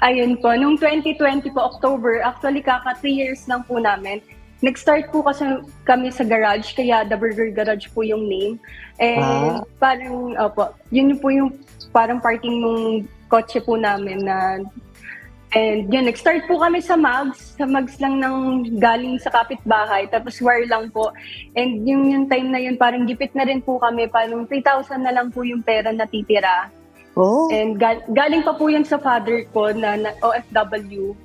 Ayun po, nung 2020 po, October, actually kaka 3 years lang po namin. Nag-start po kasi kami sa garage, kaya The Burger Garage po yung name. And Ah. parang, opo, yun po yung parang parking nung kotse po namin na And yun, nag-start po kami sa mags. Sa mags lang ng galing sa kapitbahay. Tapos wire lang po. And yung, yung time na yun, parang gipit na rin po kami. Parang 3,000 na lang po yung pera na titira. Oh. And gal- galing pa po yun sa father ko na, na OFW.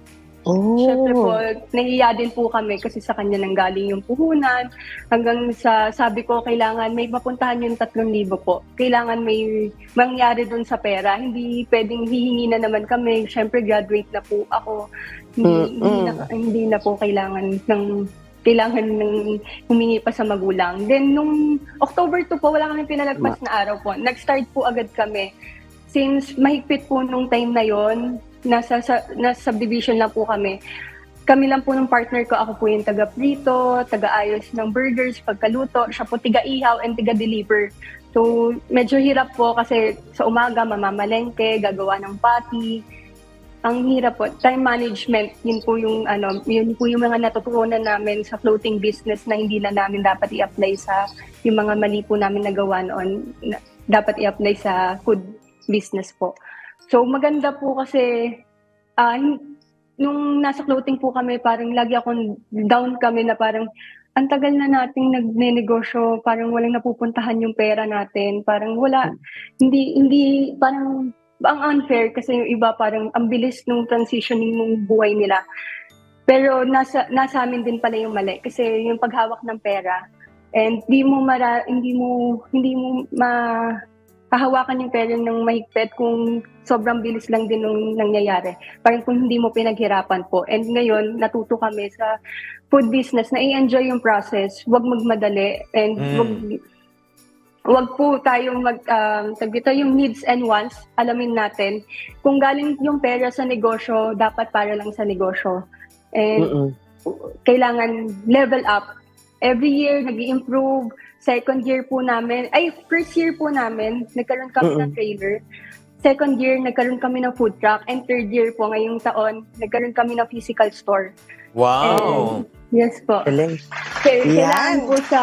Oh. Siyempre po, nahiya din po kami kasi sa kanya nang galing yung puhunan. Hanggang sa sabi ko, kailangan may mapuntahan yung 3,000 po. Kailangan may mangyari dun sa pera. Hindi pwedeng hihingi na naman kami. Siyempre, graduate na po ako. Hindi, hindi, na, hindi na po kailangan ng kailangan ng humingi pa sa magulang. Then, nung October 2 po, wala kami pinalagpas na araw po. Nag-start po agad kami. Since mahigpit po nung time na yon nasa, sa, nasa subdivision lang po kami. Kami lang po ng partner ko, ako po yung taga-prito, taga-ayos ng burgers, pagkaluto, siya po tiga-ihaw and tiga-deliver. So, medyo hirap po kasi sa umaga, mamamalengke, gagawa ng pati. Ang hirap po, time management, yun po yung ano, yun po yung mga natutunan namin sa floating business na hindi na namin dapat i-apply sa yung mga mali po namin nagawa noon, na, dapat i-apply sa food business po. So maganda po kasi hin- nung nasa clothing po kami, parang lagi akong down kami na parang ang tagal na nating nagne-negosyo, parang walang napupuntahan yung pera natin, parang wala, hindi, hindi, parang ang unfair kasi yung iba parang ang bilis nung transitioning ng buhay nila. Pero nasa nasa amin din pala yung mali kasi yung paghawak ng pera and hindi mo mara, hindi mo hindi mo ma hahawakan yung pera ng mahigpit kung sobrang bilis lang din nung nangyayari. Parang kung hindi mo pinaghirapan po. And ngayon, natuto kami sa food business na i-enjoy yung process, wag magmadali, and Mm. wag wag po tayong mag um, dito, yung needs and wants alamin natin kung galing yung pera sa negosyo dapat para lang sa negosyo and Mm-mm. kailangan level up every year nag improve second year po namin ay first year po namin nagkaroon kami ng Mm-mm. trailer second year nagkaroon kami ng food truck and third year po ngayong taon nagkaroon kami ng physical store Wow. yes po Galing. Kaya Yan. kailangan po sa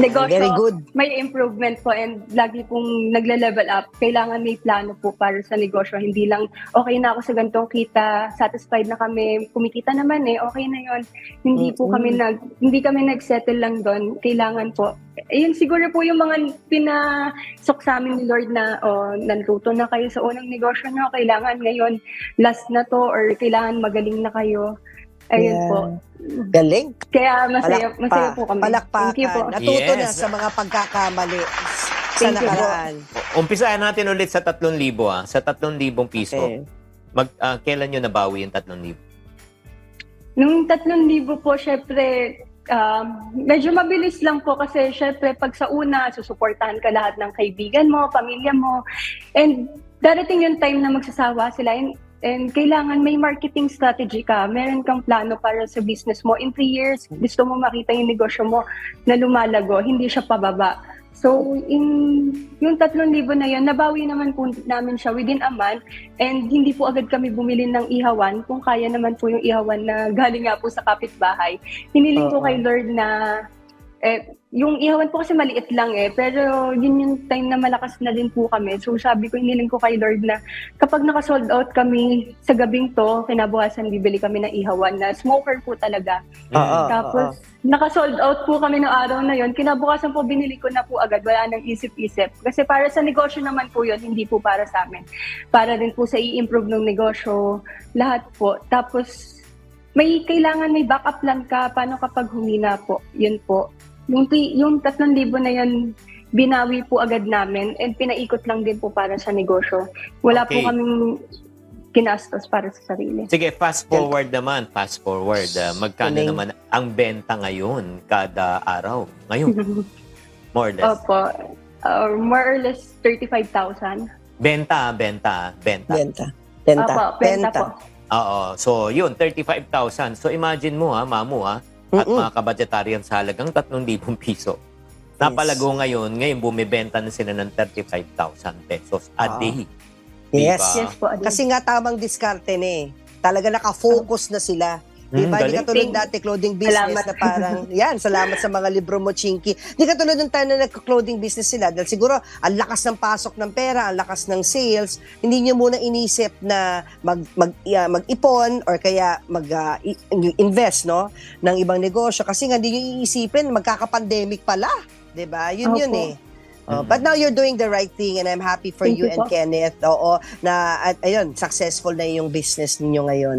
negosyo Very good. may improvement po and lagi pong nagle-level up. Kailangan may plano po para sa negosyo. Hindi lang, okay na ako sa ganitong kita, satisfied na kami, kumikita naman eh, okay na yon Hindi po Mm-mm. kami nag, hindi kami nag-settle lang doon. Kailangan po. Ayun, siguro po yung mga pinasok sa amin ni Lord na, oh, nanruto na kayo sa unang negosyo nyo, kailangan ngayon last na to or kailangan magaling na kayo. Ayun Yeah. po. Galing. Kaya masaya, Palakpa- masaya po kami. Thank you po. Palakpakan. Natuto na Yes. sa mga pagkakamali sa Thank nakaraan. Umpisahan natin ulit sa 3,000 ah. Sa 3,000 piso. Okay. Mag, ah, kailan nyo nabawi yung 3,000? Nung 3,000 po, syempre, um, medyo mabilis lang po kasi syempre pag sa una, susuportahan ka lahat ng kaibigan mo, pamilya mo. And darating yung time na magsasawa sila and, and kailangan may marketing strategy ka. Meron kang plano para sa business mo. In three years, gusto mo makita yung negosyo mo na lumalago, hindi siya pababa. So, in yung 3,000 na yun, nabawi naman po namin siya within a month and hindi po agad kami bumili ng ihawan kung kaya naman po yung ihawan na galing nga po sa kapitbahay. Hiniling ko Oo. kay Lord na eh, yung ihawan po kasi maliit lang eh, pero yun yung time na malakas na din po kami. So sabi ko, hiniling ko kay Lord na kapag naka-sold out kami sa gabing to, kinabukasan bibili kami ng ihawan na smoker po talaga. Oo. Tapos, naka-sold out po kami noong araw na yon. Kinabukasan po, binili ko na po agad. Wala nang isip-isip. Kasi para sa negosyo naman po yon hindi po para sa amin. Para din po sa i-improve ng negosyo, lahat po. Tapos, may kailangan may backup plan ka. Paano kapag humina po? Yun po. Yung, yung 3,000 na yun, binawi po agad namin and pinaikot lang din po para sa negosyo. Wala Okay. po kaming kinastos para sa sarili. Sige, fast forward naman. Fast forward. Ah, magkano Galing. naman ang benta ngayon kada araw? Ngayon, more or less. Opo. Uh, more or less 35,000. Benta, benta, benta. Benta. Benta. Opo, benta po. Oo. So, yun, 35,000. So, imagine mo ha, mamu ha, at Mm-mm. mga kabadgetarian sa halagang 3,000 piso. Napalago ngayon, ngayon bumibenta na sila ng 35,000 pesos a Ah. day. Yes. Diba? Yes po, Adi. Kasi nga tamang diskarte na eh. Talaga nakafocus na sila. Di Mm, ba? Di katulad dati clothing business Salamat. na parang, yan, salamat sa mga libro mo, Chinky. Di katulad ng time na nagka-clothing business sila. Dahil siguro, ang lakas ng pasok ng pera, ang lakas ng sales, hindi nyo muna inisip na mag, mag, yeah, mag-ipon or kaya mag-invest, no? ng ibang negosyo. Kasi nga, hindi nyo iisipin, magkaka-pandemic pala. Di ba? Yun Opo. yun eh. Oh, Mm. but now you're doing the right thing and I'm happy for Thank you you and po. Kenneth. Oo, na at ayun, successful na yung business ninyo ngayon.